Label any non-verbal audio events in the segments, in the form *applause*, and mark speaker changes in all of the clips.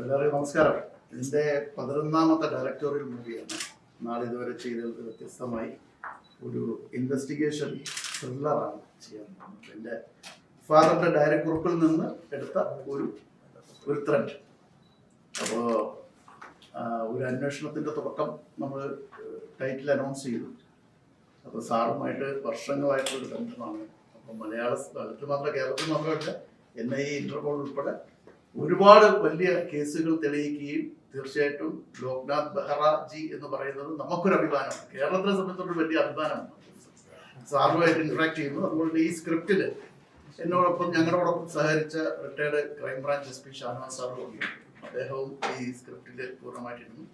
Speaker 1: എല്ലാവർക്കും നമസ്കാരം. ഇതിന്റെ പതിനൊന്നാമത്തെ ഡയറക്ടോറിയൽ മൂവിയാണ് നാളെ ഇതുവരെ ചെയ്തത് വ്യത്യസ്തമായി ഒരു ഇൻവെസ്റ്റിഗേഷൻ ത്രില്ലറാണ് ചെയ്യാൻ പോകുന്നത്. എന്റെ ഫാദറിന്റെ ഡയറക്കുറിപ്പിൽ നിന്ന് എടുത്ത ഒരു ഒരു ത്രെഡ് അപ്പോൾ ഒരു അന്വേഷണത്തിന്റെ തുടക്കം നമ്മൾ ടൈറ്റിൽ അനൗൺസ് ചെയ്തു. അപ്പോൾ സാറുമായിട്ട് വർഷങ്ങളായിട്ടുള്ള ബന്ധമാണ്. അപ്പോൾ മലയാള സ്ഥലത്ത് മാത്രം കേരളത്തിൽ മാത്രമല്ല എൻ ഐ ഇന്റർപോൾ ഉൾപ്പെടെ ഒരുപാട് വലിയ കേസുകൾ തെളിയിക്കുകയും തീർച്ചയായിട്ടും ലോക്നാഥ് ബെഹ്റ ജി എന്ന് പറയുന്നത് നമുക്കൊരു അഭിമാനം. കേരളത്തിനെ സംബന്ധിച്ചൊരു വലിയ അഭിമാനമാണ് സാറുമായിട്ട് ഇന്ററാക്ട് ചെയ്യുന്നു. അതുകൊണ്ട് ഈ സ്ക്രിപ്റ്റിൽ എന്നോടൊപ്പം ഞങ്ങളോടൊപ്പം സഹകരിച്ച retired crime branch S P Shanavas സാറും അദ്ദേഹവും ഈ സ്ക്രിപ്റ്റിൽ പൂർണമായിട്ടിരുന്നു.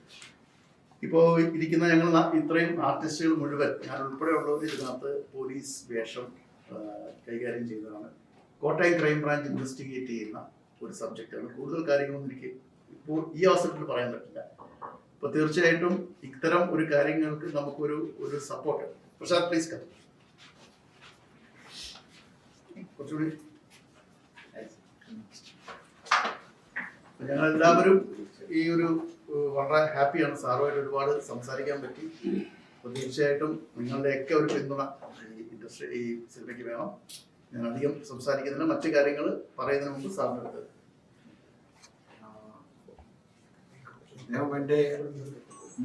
Speaker 1: ഇപ്പോൾ ഇരിക്കുന്ന ഞങ്ങൾ ഇത്രയും ആർട്ടിസ്റ്റുകൾ മുഴുവൻ ഞാൻ ഉൾപ്പെടെ ഉള്ളവർ ഇതിനകത്ത് പോലീസ് വേഷം കൈകാര്യം ചെയ്തതാണ്. കോട്ടയം ക്രൈംബ്രാഞ്ച് ഇൻവെസ്റ്റിഗേറ്റ് ചെയ്യുന്ന ഒരു സബ്ജക്റ്റാണ് കൂടുതൽ കാര്യങ്ങളൊന്നും എനിക്ക് ഇപ്പോൾ ഈ അവസരത്തിൽ പറയാൻ പറ്റില്ല. അപ്പോൾ തീർച്ചയായിട്ടും ഇത്തരം ഒരു കാര്യങ്ങൾക്ക് നമുക്കൊരു ഒരു സപ്പോർട്ട് പ്രശാന്ത് പ്ലീസ് കത്ത് കുറച്ചുകൂടി. ഞങ്ങൾ എല്ലാവരും ഈ ഒരു വളരെ ഹാപ്പിയാണ് സാറുമായിട്ട് ഒരുപാട് സംസാരിക്കാൻ പറ്റി. അപ്പോൾ തീർച്ചയായിട്ടും നിങ്ങളുടെയൊക്കെ ഒരു പിന്തുണ ഈ ഇൻഡസ്ട്രി ഈ സിനിമയ്ക്ക് വേണം. ഞാൻ അധികം സംസാരിക്കുന്നില്ല. മറ്റു കാര്യങ്ങൾ പറയുന്നതിന് മുമ്പ് അടുത്ത്
Speaker 2: ഞാൻ എന്റെ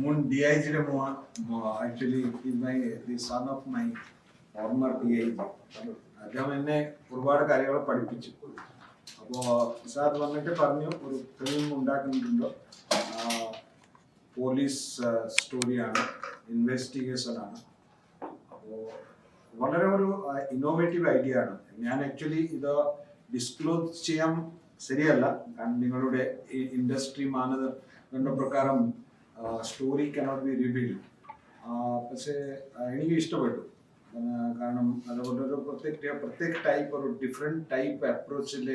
Speaker 2: മുൻ ഡി ഐ ജിയുടെ മോൻ actually my the son of my former അദ്ദേഹം എന്നെ ഒരുപാട് കാര്യങ്ങൾ പഠിപ്പിച്ചു. അപ്പോൾ സാർ വന്നിട്ട് പറഞ്ഞു ഒരു ഫിലിം ഉണ്ടാക്കുന്നുണ്ടോ പോലീസ് സ്റ്റോറിയാണ് ഇൻവെസ്റ്റിഗേഷൻ ആണ് അപ്പോൾ വളരെ ഒരു ഇന്നോവേറ്റീവ് ഐഡിയ ആണ്. ഞാൻ ആക്ച്വലി ഇത് ഡിസ്ക്ലോസ് ചെയ്യാൻ ശരിയല്ല. കാരണം നിങ്ങളുടെ ഇൻഡസ്ട്രി മാനദണ്ഡ പ്രകാരം സ്റ്റോറി കനോട്ട് ബി റിവീൽഡ് പക്ഷേ എനിക്ക് ഇഷ്ടപ്പെട്ടു. കാരണം അതുകൊണ്ട് ഒരു പ്രത്യേക പ്രത്യേക ടൈപ്പ് ഒരു ഡിഫറെന്റ് ടൈപ്പ് അപ്രോച്ചിൽ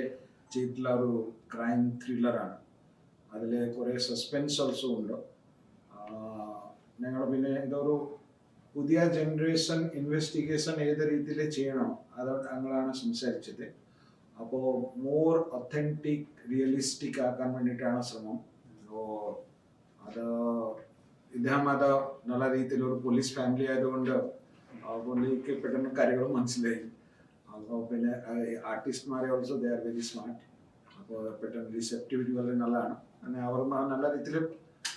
Speaker 2: ചെയ്തിട്ടുള്ള ഒരു ക്രൈം ത്രില്ലറാണ് അതിൽ കുറേ സസ്പെൻസ് ഓൾസോ ഉണ്ട്. ഞങ്ങൾ പിന്നെ ഇതൊരു പുതിയ ജനറേഷൻ ഇൻവെസ്റ്റിഗേഷൻ ഏത് രീതിയിൽ ചെയ്യണം അത് ഞങ്ങളാണ് സംസാരിച്ചത്. അപ്പോൾ മോർ ഒത്തന്റിക് റിയലിസ്റ്റിക് ആക്കാൻ വേണ്ടിയിട്ടാണ് ശ്രമം. അത് ഇദ്ദേഹം അത് നല്ല രീതിയിൽ ഒരു പോലീസ് ഫാമിലി ആയതുകൊണ്ട് പുള്ളിക്ക് പെട്ടെന്ന് കാര്യങ്ങളും മനസ്സിലായി. അപ്പോൾ പിന്നെ ആർട്ടിസ്റ്റ്മാരെ also they are very smart അപ്പോൾ പെട്ടെന്ന് റിസെപ്റ്റിവിറ്റി വളരെ നല്ലതാണ്. അങ്ങനെ അവർ നല്ല രീതിയിൽ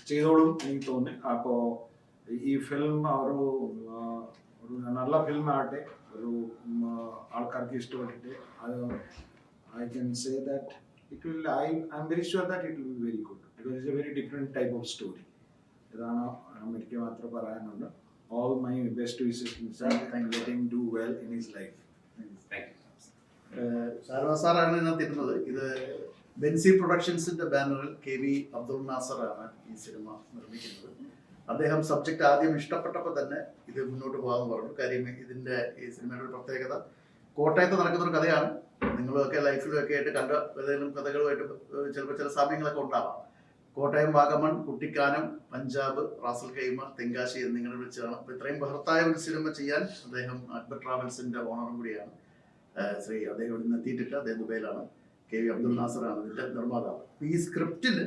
Speaker 2: ചെയ്തോളും എനിക്ക് തോന്നി അപ്പോൾ ഈ ഫിലിം ഒരു ഒരു നല്ല ഫിലിം ആകട്ടെ ഒരു ആൾക്കാർക്ക് ഇഷ്ടപ്പെട്ടിട്ട് അത് I can say that it will I I am very sure that it will very good because it's a very different type of story ഇതാണ് എനിക്ക് മാത്രം പറയാനുണ്ട്. All my best wishes let him do well in his life
Speaker 1: സാറാണ് ഇതിനകത്ത് ഇരുന്നത്. ഇത് ബെൻസി പ്രൊഡക്ഷൻസിന്റെ ബാനറിൽ കെ വി അബ്ദുൾ നാസറാണ് ഈ സിനിമ നിർമ്മിക്കുന്നത്. അദ്ദേഹം സബ്ജക്റ്റ് ആദ്യം ഇഷ്ടപ്പെട്ടപ്പോൾ തന്നെ ഇത് മുന്നോട്ട് പോകാമെന്ന് പറഞ്ഞു. കാര്യം ഇതിന്റെ ഈ സിനിമയുടെ ഒരു പ്രത്യേകത കോട്ടയത്ത് നടക്കുന്ന ഒരു കഥയാണ്. നിങ്ങളൊക്കെ ലൈഫിലൊക്കെ ആയിട്ട് കണ്ട ഏതെങ്കിലും കഥകളുമായിട്ട് ചിലപ്പോൾ ചില സാമ്യങ്ങളൊക്കെ ഉണ്ടാവാം. Kottayam Vagamon Kuttikkanam Punjab Ras al Khaimah Tenkasi എന്നിങ്ങനെ വിളിച്ചതാണ്. അപ്പോൾ ഇത്രയും ബഹർത്തായ ഒരു സിനിമ ചെയ്യാൻ അദ്ദേഹം അക്ബർ ട്രാവൽസിന്റെ ഓണറും കൂടിയാണ്. ശ്രീ അദ്ദേഹം ഇവിടെ നിന്ന് എത്തിയിട്ടില്ല. അദ്ദേഹം ദുബൈയിലാണ്. കെ വി അബ്ദുൽ നാസറാണ് ഇതിന്റെ നിർമ്മാതാവ്. അപ്പൊ ഈ സ്ക്രിപ്റ്റിൽ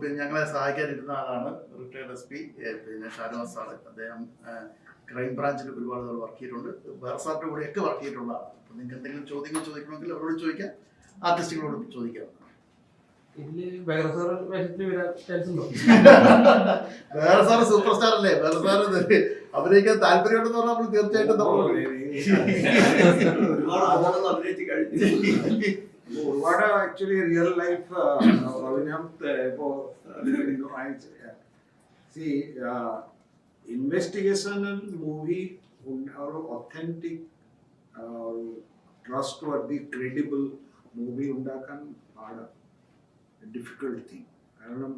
Speaker 1: പിന്നെ ഞങ്ങളെ സഹായിക്കാനിരുന്ന ആളാണ് റിട്ടയർഡ് എസ് പി പിന്നെ ഷാനവാസ് സാറ്. അദ്ദേഹം ക്രൈം ബ്രാഞ്ചിൽ ഒരുപാട് നാൾ വർക്ക് ചെയ്തിട്ടുണ്ട്. വേറെ കൂടെയൊക്കെ വർക്ക് ചെയ്തിട്ടുള്ള ആളാണ് അപ്പൊ നിങ്ങൾക്ക് എന്തെങ്കിലും ചോദ്യങ്ങൾ ചോദിക്കണമെങ്കിൽ അവരോട് ചോദിക്കാം. ആർട്ടിസ്റ്റുകളോട് ചോദിക്കാം. വേറെ സാറ് സൂപ്പർ സ്റ്റാർ അല്ലേ? വേറെ സാറ് ഇത് അഭിനയിക്കാൻ താല്പര്യമുണ്ടെന്ന് പറഞ്ഞാൽ നമ്മൾ തീർച്ചയായിട്ടും നമ്മൾ
Speaker 3: ഒരുപാട്
Speaker 2: ആക്ച്വലി റിയൽ ലൈഫ് ഇപ്പോ സി ഇൻവെസ്റ്റിഗേഷൻ മൂവി ഒരു authentic trustworthy credible movie ഉണ്ടാക്കാൻ പാടാണ് ഡിഫിക്കൽട്ട് തിങ് കാരണം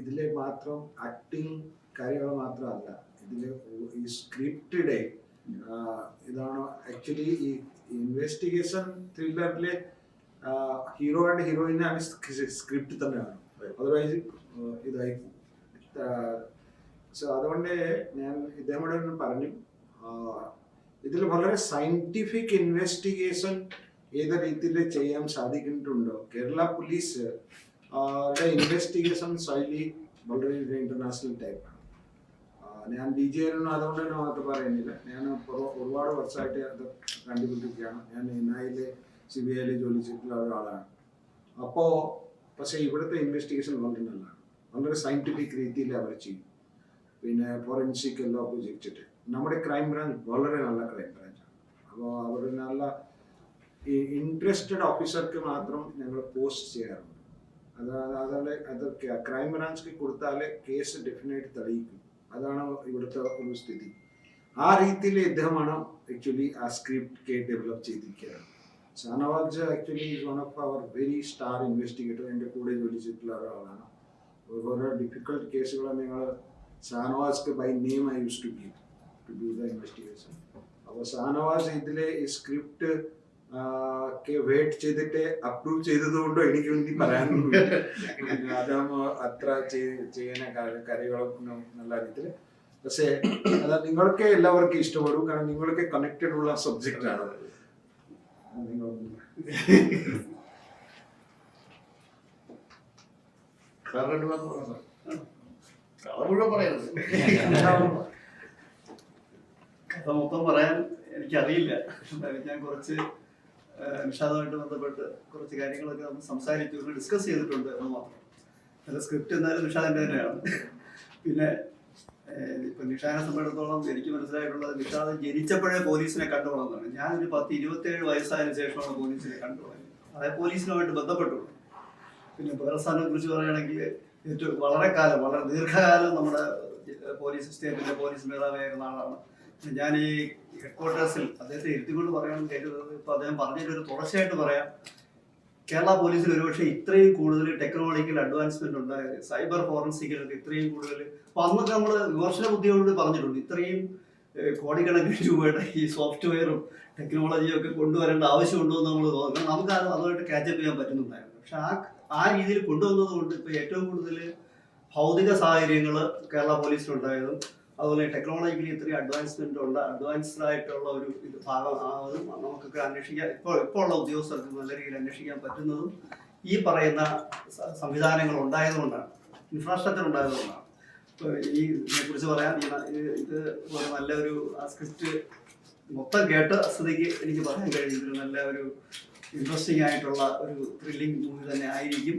Speaker 2: ഇതിലെ മാത്രം ആക്ടിങ് കാര്യങ്ങൾ മാത്രമല്ല. ഇതിലെ ഈ സ്ക്രിപ്റ്റഡ് ഇതാണ് ആക്ച്വലി ഈ ഇൻവെസ്റ്റിഗേഷൻ ത്രില്ലറിലെ ഹീറോ ആൻഡ് ഹീറോയിനാണ് സ്ക്രിപ്റ്റ് തന്നെയാണ് അതർവൈസ് ഇതായി സോ അതുകൊണ്ട് ഞാൻ ഒന്ന് പറഞ്ഞു. ഇതിൽ വളരെ സയന്റിഫിക് ഇൻവെസ്റ്റിഗേഷൻ ഏത് രീതിയിൽ ചെയ്യാൻ സാധിക്കുന്നുണ്ടോ? കേരള പോലീസ് ഇൻവെസ്റ്റിഗേഷൻ ശൈലി വളരെ ഇന്റർനാഷണൽ ടൈപ്പാണ് ഞാൻ ഡി ജി ആയിരുന്നു അതുകൊണ്ട് തന്നെ മാത്രം പറയുന്നില്ല. ഞാൻ ഒരുപാട് വർഷമായിട്ട് അത് കണ്ടുപിടിക്കുകയാണ് ഞാൻ എൻ ഐയിലെ സി ബി ഐയിൽ ജോലി ചെയ്തിട്ടുള്ള ഒരാളാണ്. അപ്പോൾ പക്ഷേ ഇവിടുത്തെ ഇൻവെസ്റ്റിഗേഷൻ വളരെ നല്ലതാണ്. വളരെ സയന്റിഫിക് രീതിയിൽ അവർ ചെയ്യും. പിന്നെ ഫോറൻസിക് എല്ലാം ഉപയോഗിച്ചിട്ട് നമ്മുടെ ക്രൈം ബ്രാഞ്ച് വളരെ നല്ല ക്രൈം ബ്രാഞ്ചാണ് അപ്പോൾ അവർ നല്ല ഇൻട്രസ്റ്റഡ് ഓഫീസർക്ക് മാത്രം ഞങ്ങൾ പോസ്റ്റ് ചെയ്യാറുണ്ട്. അതാണ് അതാണ് അത് ക്രൈം ബ്രാഞ്ചിക്ക് കൊടുത്താൽ കേസ് ഡെഫിനറ്റ് തെളിയിക്കും. അതാണ് ഇവിടുത്തെ ഒരു സ്ഥിതി. ആ രീതിയിൽ ഇദ്ദേഹമാണ് ആക്ച്വലി ആ സ്ക്രിപ്റ്റ് ഡെവലപ്പ് ചെയ്തിരിക്കുന്നത്. Shanavas actually is one of our very star investigator എന്റെ കൂടെ ജോലി ചെയ്തിട്ടുള്ള ഒരാളാണ്. ഓരോ ഡിഫിക്കൽട്ട് കേസുകൾ നിങ്ങൾ ഷാനവാസ്ക്ക് by name I use to give to do the investigation അപ്പോൾ ഷാനവാസ് ഇതിലെ ഈ സ്ക്രിപ്റ്റ് വെയിറ്റ് ചെയ്തിട്ട് അപ്രൂവ് ചെയ്തത് കൊണ്ടോ എനിക്ക് വേണ്ടി പറയാനൊന്നും അതാകുമ്പോൾ അത്ര ചെയ്- ചെയ്യുന്ന കാര്യങ്ങളൊന്നും നല്ല രീതിയിൽ പക്ഷേ അത് നിങ്ങൾക്ക് എല്ലാവർക്കും ഇഷ്ടപ്പെടും. കാരണം നിങ്ങൾക്ക് കണക്റ്റഡ് ഉള്ള സബ്ജക്റ്റ് ആണ്.
Speaker 1: കഥ
Speaker 3: മൊത്തം പറയാൻ എനിക്കറിയില്ല. ഞാൻ കുറച്ച് ആ, നിഷാദുമായിട്ട് ബന്ധപ്പെട്ട് കുറച്ച് കാര്യങ്ങളൊക്കെ നമ്മൾ സംസാരിച്ചു ഡിസ്കസ് ചെയ്തിട്ടുണ്ട് എന്ന് മാത്രം. അല്ല സ്ക്രിപ്റ്റ് എന്നാലും നിഷാദിന്റെ തന്നെയാണ്. പിന്നെ ഇപ്പം നിഷാദിനെ സംബന്ധിച്ചിടത്തോളം എനിക്ക് മനസ്സിലായിട്ടുള്ളത് നിഷാദ് ജനിച്ചപ്പോഴേ പോലീസിനെ കണ്ടു കണ്ടുപോകുന്നതാണ് ഞാനൊരു പത്ത് ഇരുപത്തേഴ് വയസ്സായതിനു ശേഷമാണ് പോലീസിനെ കണ്ടു വളർന്നത്. അതായത് പോലീസിനുമായിട്ട് ബന്ധപ്പെട്ടുള്ളൂ. പിന്നെ പേർസാനെ കുറിച്ച് പറയുകയാണെങ്കിൽ ഏറ്റവും വളരെ കാലം വളരെ ദീർഘകാലം നമ്മുടെ പോലീസ് സ്റ്റേറ്റിന്റെ പോലീസ് മേധാവിയായിരുന്ന ആളാണ്. ഞാൻ ഈ ഹെഡ് ക്വാർട്ടേഴ്സിൽ അദ്ദേഹത്തെ ഇരുത്തിക്കൊണ്ട് പറയാൻ കേട്ടത് ഇപ്പൊ അദ്ദേഹം ഒരു തുടർച്ചയായിട്ട് പറയാം. കേരള പോലീസിൽ ഒരുപക്ഷെ ഇത്രയും കൂടുതൽ ടെക്നോളജിക്കൽ അഡ്വാൻസ്മെന്റ് ഉണ്ട്. സൈബർ ഫോറൻസിക്കിലൊക്കെ ഇത്രയും കൂടുതൽ. അപ്പൊ അന്നൊക്കെ നമ്മൾ വിമർശന ബുദ്ധിയോട് പറഞ്ഞിട്ടുണ്ട്. ഇത്രയും കോടിക്കണക്കിന് രൂപയുടെ ഈ സോഫ്റ്റ്വെയറും ടെക്നോളജിയും ഒക്കെ കൊണ്ടുവരേണ്ട ആവശ്യമുണ്ടോ എന്ന് നമ്മൾ തോന്നുന്നു നമുക്ക് അത് അതുമായിട്ട് കാച്ചപ്പ് ചെയ്യാൻ പറ്റുന്നുണ്ടായിരുന്നു. പക്ഷെ ആ ആ രീതിയിൽ കൊണ്ടുവന്നത് കൊണ്ട് ഇപ്പൊ ഏറ്റവും കൂടുതൽ ഭൗതിക സാഹചര്യങ്ങൾ കേരള പോലീസിലുണ്ടായതും അതുപോലെ ടെക്നോളജിക്കലി ഇത്രയും അഡ്വാൻസ്മെന്റ് ഉണ്ട് അഡ്വാൻസ്ഡ് ആയിട്ടുള്ള ഒരു ഇത് ഭാഗം ആവതും നമുക്കൊക്കെ അന്വേഷിക്കാൻ ഇപ്പോൾ ഇപ്പോൾ ഉള്ള ഉദ്യോഗസ്ഥർക്ക് നല്ല രീതിയിൽ അന്വേഷിക്കാൻ പറ്റുന്നതും ഈ പറയുന്ന സംവിധാനങ്ങൾ ഉണ്ടായതുകൊണ്ടാണ് ഇൻഫ്രാസ്ട്രക്ചർ ഉണ്ടായതുകൊണ്ടാണ്. ഈ ഇതിനെക്കുറിച്ച് പറയാൻ ഇത് ഒരു നല്ലൊരു സ്ക്രിപ്റ്റ് മൊത്തം കേട്ട സ്ഥിതിക്ക് എനിക്ക് പറയാൻ കഴിയും നല്ല ഒരു ഇൻട്രസ്റ്റിംഗ് ആയിട്ടുള്ള ഒരു ത്രില്ലിംഗ് മൂവി തന്നെ ആയിരിക്കും.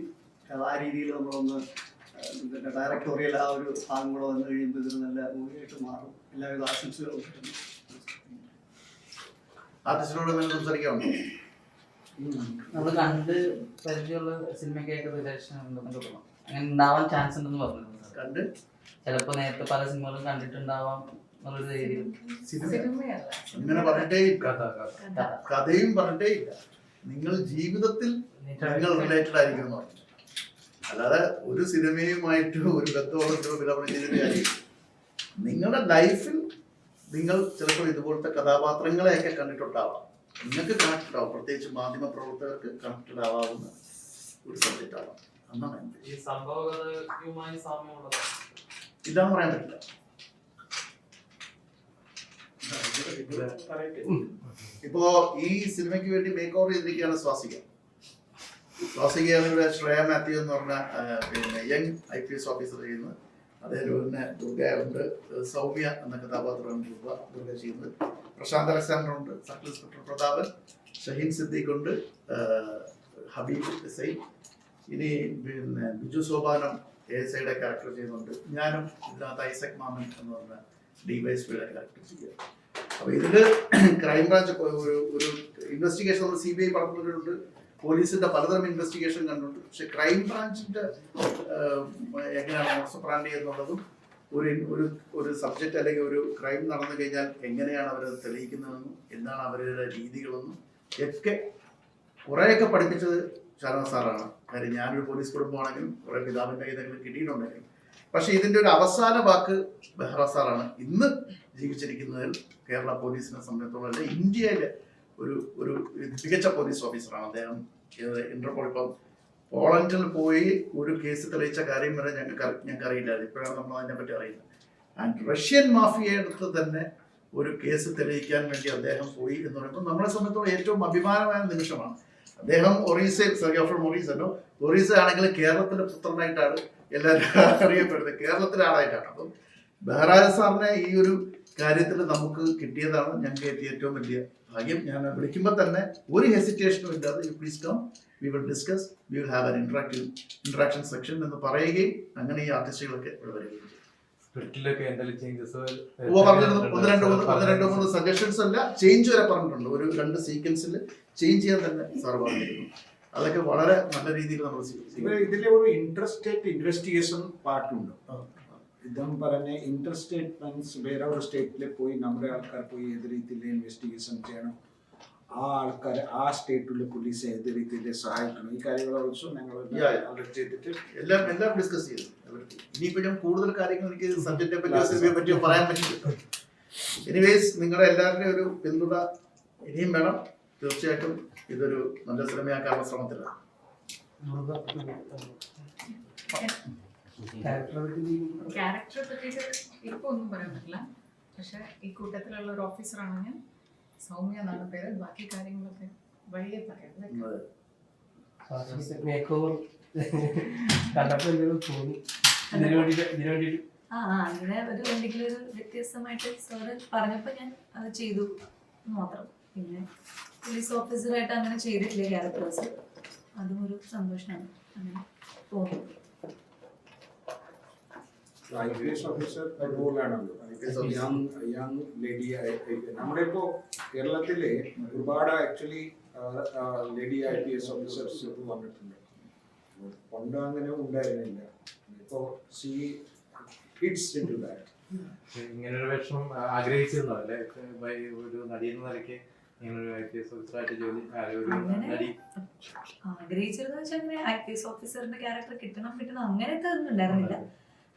Speaker 3: ആ രീതിയിൽ നമ്മളൊന്ന് ഡയറക്ടോറിയൽ ആ ഒരു ഭാഗം കൂടെ വന്നു കഴിയുമ്പോൾ ഇതൊരു നല്ല മൂവിയായിട്ട് മാറും. എല്ലാവിധ ആശംസകളും കിട്ടുന്നു
Speaker 1: ആർട്ടിസ്റ്റിനോട് എന്തെങ്കിലും സംസാരിക്കാറുണ്ടോ?
Speaker 4: നമ്മൾ കണ്ട് പരിചയമുള്ള സിനിമയ്ക്കായിട്ട് റിലേഷൻ ഉണ്ടെന്ന് തോന്നുന്നു. അങ്ങനെ ഉണ്ടാവാൻ ചാൻസ് ഉണ്ടെന്ന് പറഞ്ഞു
Speaker 1: കണ്ട്?
Speaker 4: ചിലപ്പോ നേരത്തെ പല സിനിമകളും കണ്ടിട്ടുണ്ടാവാം
Speaker 1: ഇങ്ങനെ പറഞ്ഞിട്ടേ കഥയും പറഞ്ഞിട്ടേ ഇല്ല. നിങ്ങൾ ജീവിതത്തിൽ നിങ്ങൾ റിലേറ്റഡ് ആയിരിക്കും എന്ന് പറഞ്ഞു. അല്ലാതെ ഒരു സിനിമയുമായിട്ട് ഒരു ബന്ധമുള്ള സിനിമ ചെയ്തിട്ട് നിങ്ങളുടെ ലൈഫിൽ നിങ്ങൾ ചിലപ്പോൾ ഇതുപോലത്തെ കഥാപാത്രങ്ങളെയൊക്കെ കണ്ടിട്ടുണ്ടാവാം. നിങ്ങൾക്ക് കണക്റ്റഡ് ആവും പ്രത്യേകിച്ച് മാധ്യമ പ്രവർത്തകർക്ക് കണക്റ്റഡ് ആവാവുന്ന ഒരു സബ്ജക്റ്റ് ആവാം
Speaker 5: സാമ്യമുള്ളതാണ്
Speaker 1: ഇല്ലാന്ന് പറയാൻ പറ്റില്ല. ഇപ്പോ ഈ സിനിമയ്ക്ക് വേണ്ടി മേക്ക് ഓവർ ചെയ്തിരിക്കുകയാണ് സ്വാസിക സ്വാസികയാണ് ഇവിടെ ശ്രേയ മാത്യു എന്ന് പറഞ്ഞ പിന്നെ young I P S officer ചെയ്യുന്നത് അതേപോലെ തന്നെ ദുർഗയുണ്ട് സൗമ്യ എന്ന കഥാപാത്രമാണ് ദുർഗ ദുർഗ ചെയ്യുന്നത്. പ്രശാന്ത് അലക്സാണ്ടർ ഉണ്ട് സബ് ഇൻസ്പെക്ടർ പ്രതാപൻ ഷഹീൻ സിദ്ദീഖ് ഉണ്ട് ഹബീബ് എസ് ഇനി പിന്നെ ബിജു സോപാനം എ എസ് ഐയുടെ ക്യാരക്ടർ ചെയ്യുന്നുണ്ട്. ഞാനും ഇതിനകത്ത് ഐസക് മാമൻ എന്ന് പറഞ്ഞ ഡി വൈ എസ് പിയുടെ ക്യാരക്ടർ ചെയ്യുക. അപ്പൊ ഇതിൽ *clears throat* ക്രൈംബ്രാഞ്ച് ഒരു ഒരു ഇൻവെസ്റ്റിഗേഷൻ സി ബി ഐ പറഞ്ഞിട്ടുണ്ട്. പോലീസിന്റെ പലതരം ഇൻവെസ്റ്റിഗേഷൻ കണ്ടിട്ടുണ്ട്. പക്ഷെ ക്രൈം ബ്രാഞ്ചിന്റെ എങ്ങനെയാണ് മോസപ്രാണ്ടി എന്നുള്ളതും ഒരു ഒരു ഒരു സബ്ജക്റ്റ് അല്ലെങ്കിൽ ഒരു ക്രൈം നടന്നു കഴിഞ്ഞാൽ എങ്ങനെയാണ് അവരത് തെളിയിക്കുന്നതെന്നും എന്താണ് അവരുടെ രീതികളെന്നും ഒക്കെ കുറേയൊക്കെ പഠിപ്പിച്ചത് ശരവ സാറാണ്. കാര്യം ഞാനൊരു പോലീസ് കുടുംബമാണെങ്കിലും കുറെ പിതാവിന്റെ ഇതെങ്കിലും കിട്ടിയിട്ടുണ്ടെങ്കിലും. പക്ഷേ ഇതിന്റെ ഒരു അവസാന വാക്ക് ബെഹ്റ സാറാണ്. ഇന്ന് ജീവിച്ചിരിക്കുന്നതിൽ കേരള പോലീസിനെ സംബന്ധിച്ചിടത്തോളം ഇന്ത്യയിലെ ഒരു ഒരു മികച്ച പോലീസ് ഓഫീസറാണ് അദ്ദേഹം ഇന്റർപോൾ ഇപ്പം പോളണ്ടിൽ പോയി ഒരു കേസ് തെളിയിച്ച കാര്യം വരെ ഞങ്ങൾക്ക് ഞങ്ങൾക്ക് അറിയില്ലായിരുന്നു. ഇപ്പോഴാണ് നമ്മൾ അതിനെപ്പറ്റി അറിയുന്നത്. ആൻഡ് റഷ്യൻ മാഫിയയെടുത്ത് തന്നെ ഒരു കേസ് തെളിയിക്കാൻ വേണ്ടി അദ്ദേഹം പോയി എന്ന് പറയുമ്പോൾ നമ്മളെ സംബന്ധിച്ചോളം ഏറ്റവും അഭിമാനമായ നിമിഷമാണ്. അദ്ദേഹം ഒറീസയിൽ സജോഫർ മൊറീസല്ലോ ഒറീസ ആണെങ്കിൽ കേരളത്തിന്റെ പുത്രനായിട്ടാണ് എല്ലാവരും അറിയപ്പെടുന്നത്. കേരളത്തിലെ ആളായിട്ടാണ്. അപ്പം ബഹ്റാജ് സാറിനെ ഈ ഒരു കാര്യത്തിൽ നമുക്ക് കിട്ടിയതാണ് ഞങ്ങൾക്ക് ഏറ്റവും വലിയ ഭാഗ്യം. ഞാൻ വിളിക്കുമ്പോൾ തന്നെ ഒരു ഹെസിറ്റേഷനും ഇല്ലാതെ you please come we will discuss we will have an interactive interaction section എന്ന് പറയുകയും അങ്ങനെ ഈ ആർട്ടിസ്റ്റുകളൊക്കെ ഇവിടെ വരികയും ഒന്ന് രണ്ട് മൂന്ന് ഒന്ന് രണ്ട് മൂന്ന് സജഷൻസ് അല്ല ചേഞ്ച് വരെ പറഞ്ഞിട്ടുണ്ട്. ഒരു രണ്ട് സീക്വൻസിൽ ചേഞ്ച് ചെയ്യാൻ തന്നെ സാർ പറഞ്ഞിരുന്നു. അതൊക്കെ വളരെ നല്ല രീതിയിൽ നമ്മൾ
Speaker 2: ഇവിടെ ഇതിലെ ഒരു ഇന്റർസ്റ്റേറ്റ് ഇൻവെസ്റ്റിഗേഷൻ പാർട്ടുണ്ട് ഇതും പറഞ്ഞ ഇന്റർസ്റ്റേറ്റ് മീൻസ് വേറെ ഒരു സ്റ്റേറ്റിൽ പോയി നമ്മുടെ ആൾക്കാർ പോയി ഏത് രീതിയിൽ ഇൻവെസ്റ്റിഗേഷൻ ചെയ്യണം. ആ ആൾക്കാർ ആ സ്റ്റേറ്റിലെ പോലീസ് ഏത് രീതിയിൽ സഹായിക്കണം. ഈ കാര്യങ്ങൾ ഓൾസോ ഞങ്ങൾ ചെയ്തിട്ട്
Speaker 1: എല്ലാം എല്ലാം ഡിസ്കസ് ചെയ്തു. ഇനിയിപ്പോ ഞാൻ കൂടുതൽ കാര്യങ്ങൾ എനിക്ക് സബ്ജക്റ്റിനെ പറ്റിയോ സിനിമയെ പറ്റിയോ പറയാൻ പറ്റില്ല. എനിവേസ് നിങ്ങളുടെ എല്ലാവരുടെയും ഒരു പിന്തുണ ഇനിയും വേണം. തീർച്ചയായിട്ടും ഇതൊരു നല്ല സിനിമയാക്കാനുള്ള ശ്രമത്തിലാണ്.
Speaker 6: ക്യാരക്ടറെ പറ്റിയിട്ട് ഇപ്പൊ ഒന്നും പറയാൻ പറ്റില്ല. പക്ഷെ ഈ കൂട്ടത്തിലുള്ള ഒരു ഓഫീസറാണ് ഞാൻ. സൗമ്യ എന്നാണ് പേര്. ബാക്കി കാര്യങ്ങളൊക്കെ വഴിയെ പറയാം.
Speaker 7: ആ, അങ്ങനെ ഒരു എന്തെങ്കിലും ഒരു വ്യത്യസ്തമായിട്ട് സാറ് പറഞ്ഞപ്പോൾ ഞാൻ അത് ചെയ്തു മാത്രം. പിന്നെ പോലീസ് ഓഫീസറായിട്ട് അങ്ങനെ ചെയ്തിട്ടില്ല ക്യാരക്ടേഴ്സ്. അതും ഒരു സന്തോഷമാണ്. അങ്ങനെ തോന്നുന്നു
Speaker 2: ഐ ഓഫീസർ റോളാണല്ലോ യങ് യങ് ലേഡി നമ്മുടെ ഇപ്പോ കേരളത്തിലെ ഒരുപാട് actually lady I P S officers ഇപ്പോൾ വന്നിട്ടുണ്ട് പണ്ട് അങ്ങനെ ഉണ്ടായിരുന്നില്ല ഇപ്പോൾ see hits in to that
Speaker 5: ഇങ്ങനൊരു വേഷം ആഗ്രഹിച്ചിരുന്നോ അല്ലെ ഒരു നടി. എന്ന നിലയ്ക്ക് ഐ
Speaker 7: ആഗ്രഹിച്ചിരുന്നു വെച്ചാൽ അങ്ങനെ ഐ പി എസ് ഓഫീസറിന്റെ ക്യാരക്ടർ കിട്ടണം കിട്ടണം അങ്ങനത്തെ ഒന്നും ഉണ്ടായിരുന്നില്ല.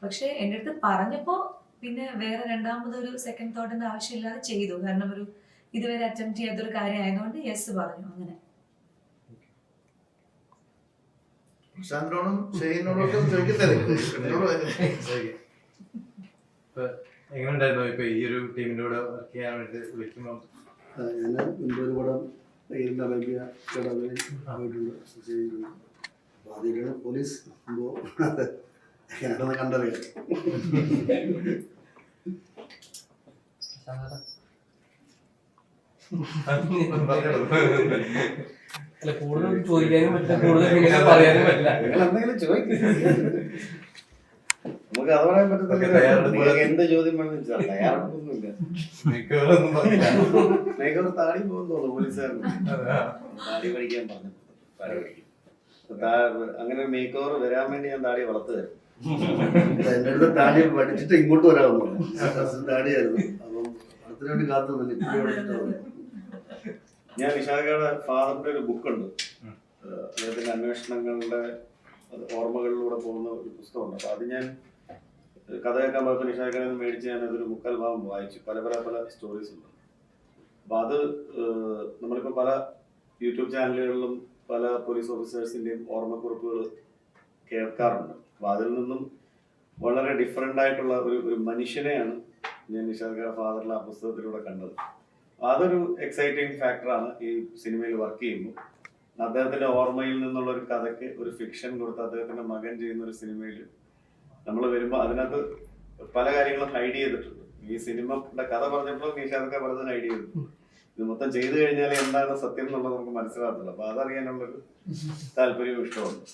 Speaker 7: പക്ഷെ എന്റെ അടുത്ത് പറഞ്ഞപ്പോൾ പിന്നെ വേറെ രണ്ടാമതൊരു സെക്കൻഡ് തോട്ടിന്റെ ആവശ്യമില്ലാതെ ചെയ്തു. കാരണം ഒരു ഇതുവരെ അറ്റംപ്റ്റ് ചെയ്യാത്തൊരു കാര്യം ആയതുകൊണ്ട് യെസ് പറഞ്ഞു അങ്ങനെ.
Speaker 5: എങ്ങനെയുണ്ടായിരുന്നു ഇപ്പൊ ഈ ഒരു ടീമിന്റെ കൂടെ വർക്ക് ചെയ്യാൻ വേണ്ടി വിളിക്കുമ്പോൾ
Speaker 8: ഞാൻ പടം അറേബ്യ പോയിട്ടുണ്ട്. അപ്പോൾ പോലീസ് സംഭവം ഞാനത് കണ്ടറിയാം
Speaker 5: അല്ല കൂടുതൽ ചോദിക്കാനും പറ്റില്ല കൂടുതൽ ഇങ്ങനെ പറയാനും പറ്റില്ല.
Speaker 8: നിങ്ങൾ എന്തെങ്കിലും ചോദിക്കും. നമുക്ക് അത് പറയാൻ പറ്റത്തില്ല. എന്ത് ചോദ്യം വേണമെന്ന് തയ്യാറെടുപ്പൊന്നുമില്ല. മേഘർ താടി പോകുന്നു തോന്നുന്നു പോലീസുകാരന് താടി പഠിക്കാൻ പറഞ്ഞു താടി പഠിക്കും അങ്ങനെ ഒരു വരാൻ വേണ്ടി ഞാൻ താടി വളർത്തുകയായിരുന്നു. അടുത്ത് താടി പഠിച്ചിട്ട് ഇങ്ങോട്ട് പറഞ്ഞു. താടിയായിരുന്നു. അപ്പം പടത്തിന് വേണ്ടി കാത്തു ഞാൻ വിശാഖയുടെ ഫാദറിന്റെ ഒരു ബുക്ക്
Speaker 5: ഉണ്ട്.
Speaker 8: അദ്ദേഹത്തിന്റെ അന്വേഷണങ്ങളുടെ ഓർമ്മകളിലൂടെ പോകുന്ന ഒരു പുസ്തകമുണ്ട്. അപ്പൊ അത് ഞാൻ കഥ കേൾക്കാൻ പോയപ്പോൾ നിഷാഖയുടെ നിന്ന് മേടിച്ച് ഞാൻ അതൊരു മുക്കാൽ ഭാഗം വായിച്ചു. പല പല പല സ്റ്റോറീസ് ഉണ്ട്. അപ്പൊ അത് നമ്മളിപ്പോ പല യൂട്യൂബ് ചാനലുകളിലും പല പോലീസ് ഓഫീസേഴ്സിന്റെയും ഓർമ്മക്കുറിപ്പുകൾ കേൾക്കാറുണ്ട്. അപ്പൊ അതിൽ നിന്നും വളരെ ഡിഫറെന്റ് ആയിട്ടുള്ള ഒരു ഒരു മനുഷ്യനെയാണ് ഞാൻ നിഷാഖയുടെ ഫാദറിലെ ആ പുസ്തകത്തിലൂടെ കണ്ടത്. അതൊരു എക്സൈറ്റിംഗ് ഫാക്ടറാണ് ഈ സിനിമയിൽ വർക്ക് ചെയ്യുമ്പോൾ. അദ്ദേഹത്തിന്റെ ഓർമ്മയിൽ നിന്നുള്ള ഒരു കഥയ്ക്ക് ഒരു ഫിക്ഷൻ കൊടുത്ത് അദ്ദേഹത്തിന്റെ മകൻ ചെയ്യുന്ന ഒരു സിനിമയിൽ നമ്മൾ വരുമ്പോൾ അതിനകത്ത് പല കാര്യങ്ങളും ഹൈഡ് ചെയ്തിട്ടുണ്ട്. ഈ സിനിമയുടെ കഥ പറഞ്ഞപ്പോൾ നിഷാദൊക്കെ പറഞ്ഞത് ഹൈഡ് ചെയ്തു ഇത് മൊത്തം ചെയ്തു കഴിഞ്ഞാൽ എന്താണ് സത്യം എന്നുള്ളത് നമുക്ക് മനസ്സിലാകത്തില്ല അപ്പൊ അതറിയാനുള്ളൊരു താല്പര്യവും ഇഷ്ടമുണ്ട്